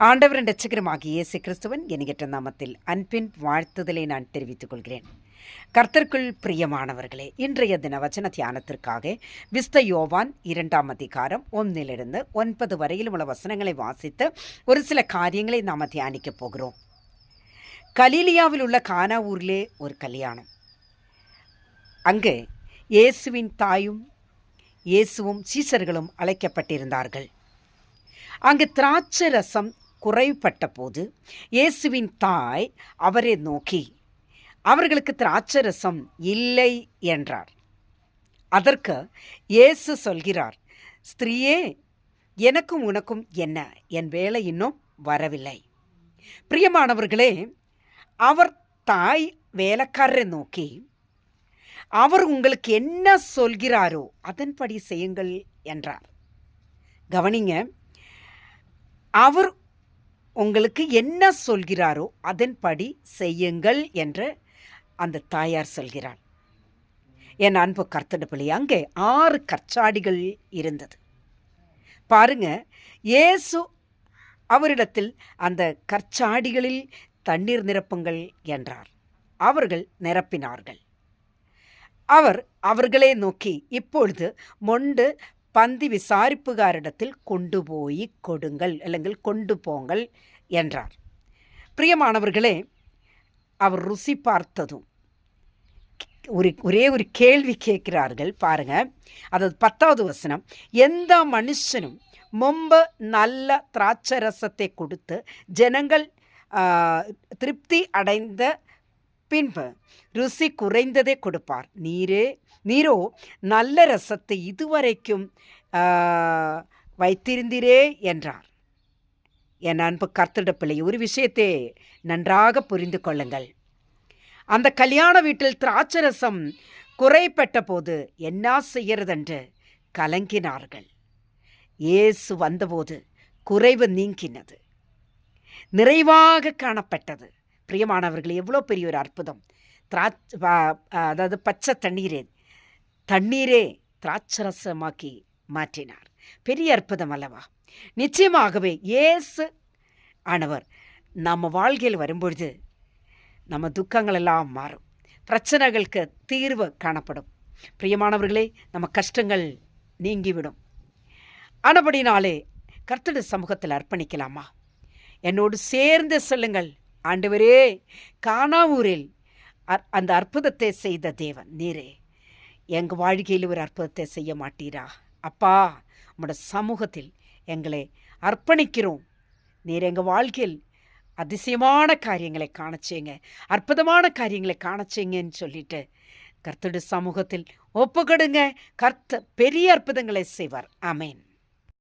ஆண்டவரின் ரட்சகரமாக இயேசு கிறிஸ்துவன் என்கிட்ட நாமத்தில் அன்பின் வாழ்த்துதலை நான் தெரிவித்துக் கொள்கிறேன். கர்த்தர்க்குள் பிரியமானவர்களே இன்றைய தினவச்சன தியானத்திற்காக விஸ்த யோவான் இரண்டாம் அதிகாரம் ஒன்னிலிருந்து ஒன்பது வரையில் உள்ள வசனங்களை வாசித்து ஒரு சில காரியங்களை நாம் தியானிக்கப் போகிறோம். கலீலியாவில் உள்ள கானா ஊரிலே ஒரு கல்யாணம். அங்கு இயேசுவின் தாயும் இயேசுவும் சீசர்களும் அழைக்கப்பட்டிருந்தார்கள். அங்கு திராட்சை ரசம் குறைப்பட்ட போது இயேசுவின் தாய் அவரை நோக்கி அவர்களுக்கு திராட்சை ரசம் இல்லை என்றார். அதற்கு இயேசு சொல்கிறார் ஸ்திரீயே எனக்கும் உனக்கும் என்ன? என் வேலை இன்னும் வரவில்லை. பிரியமானவர்களே அவர் தாய் வேலைக்காரரை நோக்கி அவர் உங்களுக்கு என்ன சொல்கிறாரோ அதன்படி செய்யுங்கள் என்றார். கவனிங்க அவர் உங்களுக்கு என்ன சொல்கிறாரோ அதன்படி செய்யுங்கள் என்று அந்த தாயார் சொல்கிறாள். என் அன்பு கர்த்தடப்பிள்ளை அங்கே ஆறு கற்சாடிகள் இருந்தது. பாருங்க இயேசு அவரிடத்தில் அந்த கற்சாடிகளில் தண்ணீர் நிரப்புங்கள் என்றார். அவர்கள் நிரப்பினார்கள். அவர் அவர்களே நோக்கி இப்பொழுது மொண்டு பந்தி விசாரிப்புகாரிடத்தில் கொண்டு போய் கொடுங்கள் അല്ലെങ്കിൽ கொண்டு போங்கள் என்றார். பிரியமானவர்களே அவர் ருசி பார்த்ததும் ஒரு ஒரே ஒரு கேள்வி கேட்கிறார்கள் பாருங்க அதாவது பத்தாவது வசனம் எந்த மனுஷனும் ரொம்ப நல்ல திராட்சரசத்தை கொடுத்து ஜனங்கள் திருப்தி அடைந்த பின்பு ருசி குறைந்ததே கொடுப்பார். நீரே நீரோ நல்ல ரசத்தை இதுவரைக்கும் வைத்திருந்தீரே என்றார். என் அன்பு கர்த்தட பிள்ளை ஒரு விஷயத்தை நன்றாக புரிந்து கொள்ளுங்கள். அந்த கல்யாண வீட்டில் திராட்சரசம் குறைப்பட்ட போது என்ன செய்கிறதென்று கலங்கினார்கள். இயேசு வந்தபோது குறைவு நீங்கினது. நிறைவாக காணப்பட்டது. பிரியமானவர்கள் எவ்வளோ பெரிய ஒரு அற்புதம். திராட்ச அதாவது பச்சை தண்ணீரே தண்ணீரே திராட்சரசமாக்கி மாற்றினார். பெரிய அற்புதம் அல்லவா? நிச்சயமாகவே இயேசு ஆனவர் நம்ம வாழ்க்கையில் வரும்பொழுது நம்ம துக்கங்கள் எல்லாம் மாறும். பிரச்சனைகளுக்கு தீர்வு காணப்படும். பிரியமானவர்களே நம்ம கஷ்டங்கள் நீங்கிவிடும். ஆனபடினாலே கர்த்தட சமூகத்தில் அர்ப்பணிக்கலாமா? என்னோடு சேர்ந்து செல்லுங்கள். ஆண்டவரே காணாவூரில் அந்த அற்புதத்தை செய்த தேவன் நீரே. எங்கள் வாழ்க்கையில் ஒரு அற்புதத்தை செய்ய மாட்டீரா? அப்பா உங்களோட சமூகத்தில் எங்களை அர்ப்பணிக்கிறோம். நீர் எங்கள் வாழ்க்கையில் அதிசயமான காரியங்களை காணச்சேங்க. அற்புதமான காரியங்களை காணச்சேங்கன்னு சொல்லிட்டு கர்த்தடு சமூகத்தில் ஒப்புக்கொடுங்க. கர்த்த பெரிய அற்புதங்களை செய்வார். அமேன்